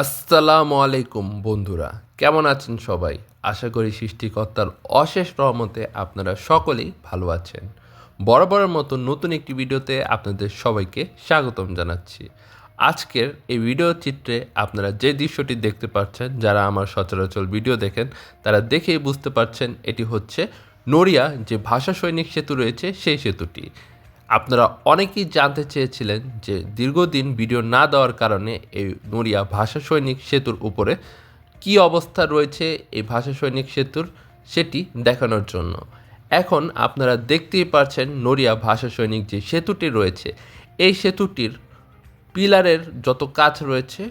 আসসালামু আলাইকুম বন্ধুরা, কেমন আছেন সবাই? আশা করি সৃষ্টিকর্তার অশেষ রহমতে আপনারা সকলেই ভালো আছেন। বরাবরের মতো নতুন একটি ভিডিওতে আপনাদের সবাইকে স্বাগতম জানাচ্ছি। আজকের এই ভিডিও চিত্রে আপনারা যে দৃশ্যটি দেখতে পাচ্ছেন, যারা আমার সচরাচর ভিডিও দেখেন, তারা দেখেই বুঝতে পারছেন এটি হচ্ছে নড়িয়া যে ভাষা সৈনিক সেতু রয়েছে, সেই সেতুটি। আপনারা অনেকেই জানতে চেয়েছিলেন যে দীর্ঘদিন ভিডিও না দেওয়ার কারণে এই নড়িয়া ভাষা সৈনিক সেতুর উপরে কি অবস্থা রয়েছে এই ভাষা সৈনিক সেতুর সেটি দেখানোর জন্য। এখন আপনারা দেখতেই পারছেন নড়িয়া ভাষা সৈনিক যে সেতুটি রয়েছে, এই সেতুটির পিলারের যত কাজ রয়েছে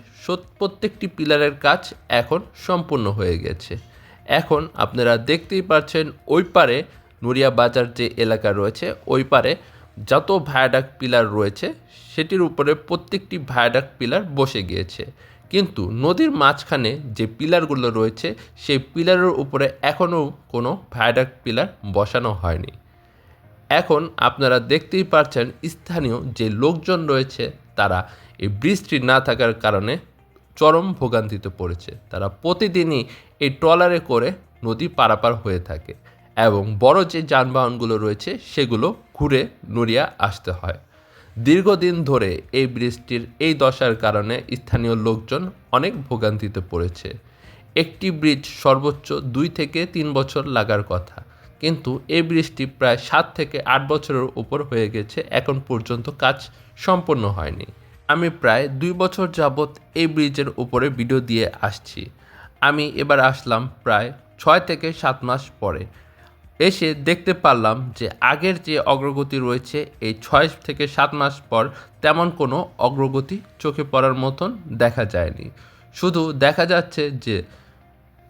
প্রত্যেকটি পিলারের কাজ এখন সম্পূর্ণ হয়ে গেছে। এখন আপনারা দেখতেই পাচ্ছেন ওই পারে নুরিয়া বাজার যে এলাকা রয়েছে, ওই পারে যত ভায়াডাক পিলার রয়েছে, সেটির উপরে প্রত্যেকটি ভায়াডাক পিলার বসে গিয়েছে। কিন্তু নদীর মাঝখানে যে পিলারগুলো রয়েছে, সেই পিলারের উপরে এখনও কোনো ভায়াডাক পিলার বসানো হয়নি। এখন আপনারা দেখতেই পারছেন স্থানীয় যে লোকজন রয়েছে, তারা এই বৃষ্টি না থাকার কারণে চরম ভোগান্তিতে পড়েছে। তারা প্রতিদিনই এই ট্রলারে করে নদী পারাপার হয়ে থাকে এবং বড় যে যানবাহনগুলো রয়েছে, সেগুলো ঘুরে নড়িয়া আসতে হয়। দীর্ঘদিন ধরে এই বৃষ্টির এই দশার কারণে স্থানীয় লোকজন অনেক ভোগান্তিতে পড়েছে। একটি ব্রিজ সর্বোচ্চ দুই থেকে তিন বছর লাগার কথা, কিন্তু এই ব্রিজটি প্রায় সাত থেকে আট বছরের উপর হয়ে গেছে, এখন পর্যন্ত কাজ সম্পন্ন হয়নি। আমি প্রায় দুই বছর যাবৎ এই ব্রিজের উপরে ভিডিও দিয়ে আসছি। আমি এবার আসলাম প্রায় ছয় থেকে সাত মাস পরে। এসে দেখতে পারলাম যে আগের যে অগ্রগতি রয়েছে, এই ছয় থেকে সাত মাস পর তেমন কোনো অগ্রগতি চোখে পড়ার মতন দেখা যায়নি। শুধু দেখা যাচ্ছে যে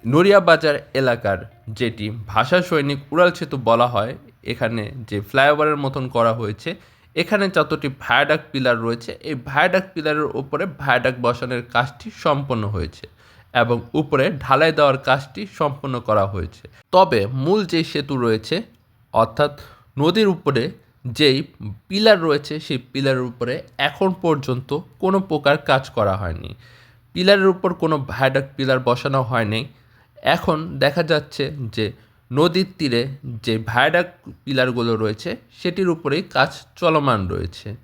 নড়িয়া বাজার এলাকার যেটি ভাষা সৈনিক উড়াল সেতু বলা হয়, এখানে যে ফ্লাইওভারের মতন করা হয়েছে, এখানে যতটি ভায়াডাক পিলার রয়েছে, এই ভায়াডাক পিলারের ওপরে ভায়াডাক বসানোর কাজটি সম্পন্ন হয়েছে। এবং উপরে ঢালাই দেওয়ার কাজটি সম্পন্ন করা হয়েছে। তবে মূল যে সেতু রয়েছে, অর্থাৎ নদীর উপরে যেই পিলার রয়েছে, সেই পিলারের উপরে এখন পর্যন্ত কোনো প্রকার কাজ করা হয়নি। পিলারের উপর কোনো ভায়াডাক পিলার বসানো হয়নি। এখন দেখা যাচ্ছে যে নদীর তীরে যে ভায়াডাক পিলারগুলো রয়েছে, সেটির উপরেই কাজ চলমান রয়েছে।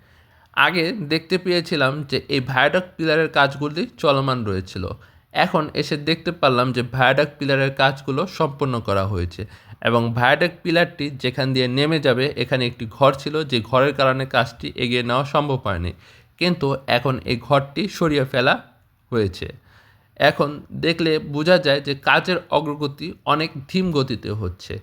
আগে দেখতে পেয়েছিলাম যে এই ভায়াডাক পিলারের কাজগুলি চলমান রয়েছিল। এখন এসে দেখতে পারলাম যে ভায়াডাক পিলারের কাজগুলো সম্পন্ন করা হয়েছে এবং ভায়াডাক পিলারটি যেখান দিয়ে নেমে যাবে, এখানে একটি ঘর ছিল যে ঘরের কারণে কাজটি এগিয়ে নেওয়া সম্ভব হয়নি। কিন্তু এখন এই ঘরটি সরিয়ে ফেলা হয়েছে। এখন দেখলে বোঝা যায় যে কাজের অগ্রগতি অনেক ধীম গতিতে হচ্ছে।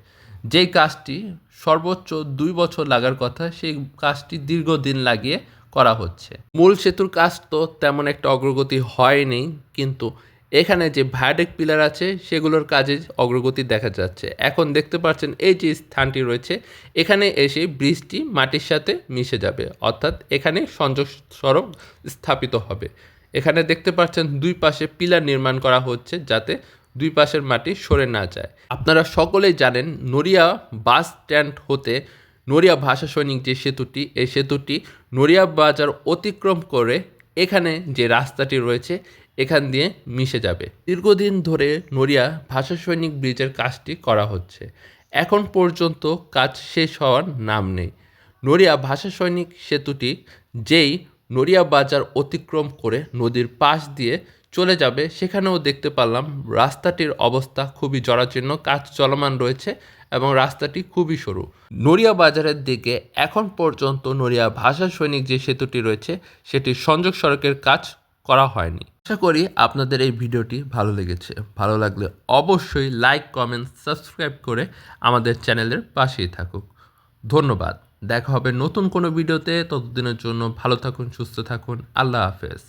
যেই কাজটি সর্বোচ্চ দুই বছর লাগার কথা, সেই কাজটি দীর্ঘদিন লাগিয়ে করা হচ্ছে। মূল সেতুর কাজ তো তেমন একটা অগ্রগতি হয়নি, কিন্তু এখানে যে ভায়াডেক পিলার আছে, সেগুলোর কাজে অগ্রগতি দেখা যাচ্ছে। এখন দেখতে পাচ্ছেন এই যে স্থানটি রয়েছে, এখানে এসে ব্রিজটি মাটির সাথে মিশে যাবে, অর্থাৎ এখানে সংযোগ সড়ক স্থাপিত হবে। এখানে দেখতে পাচ্ছেন দুই পাশে পিলার নির্মাণ করা হচ্ছে যাতে দুই পাশের মাটি সরে না যায়। আপনারা সকলেই জানেন, নড়িয়া বাস স্ট্যান্ড হতে নড়িয়া ভাষা সৈনিক যে সেতুটি, এই সেতুটি নড়িয়া বাজার অতিক্রম করে এখানে যে রাস্তাটি রয়েছে এখান দিয়ে মিশে যাবে। দীর্ঘদিন ধরে নড়িয়া ভাষা সৈনিক ব্রিজের কাজটি করা হচ্ছে। এখন পর্যন্ত কাজ শেষ হওয়ার নাম নেই। নড়িয়া ভাষা সৈনিক সেতুটি যেই নড়িয়া বাজার অতিক্রম করে নদীর পাশ দিয়ে চলে যাবে, সেখানেও দেখতে পারলাম রাস্তাটির অবস্থা খুবই জরাজীর্ণ, কাজ চলমান রয়েছে এবং রাস্তাটি খুবই সরু। নড়িয়া বাজারের দিকে এখন পর্যন্ত নড়িয়া ভাষা সৈনিক যে সেতুটি রয়েছে, সেটি সংযোগ সড়কের কাজ করা হয়নি। আশা করি আপনাদের এই ভিডিওটি ভালো লেগেছে। ভালো লাগলে অবশ্যই লাইক কমেন্ট সাবস্ক্রাইব করে আমাদের চ্যানেলের পাশেই থাকুক। ধন্যবাদ। দেখা হবে নতুন কোনো ভিডিওতে। ততদিনের জন্য ভালো থাকুন, সুস্থ থাকুন। আল্লাহ হাফেজ।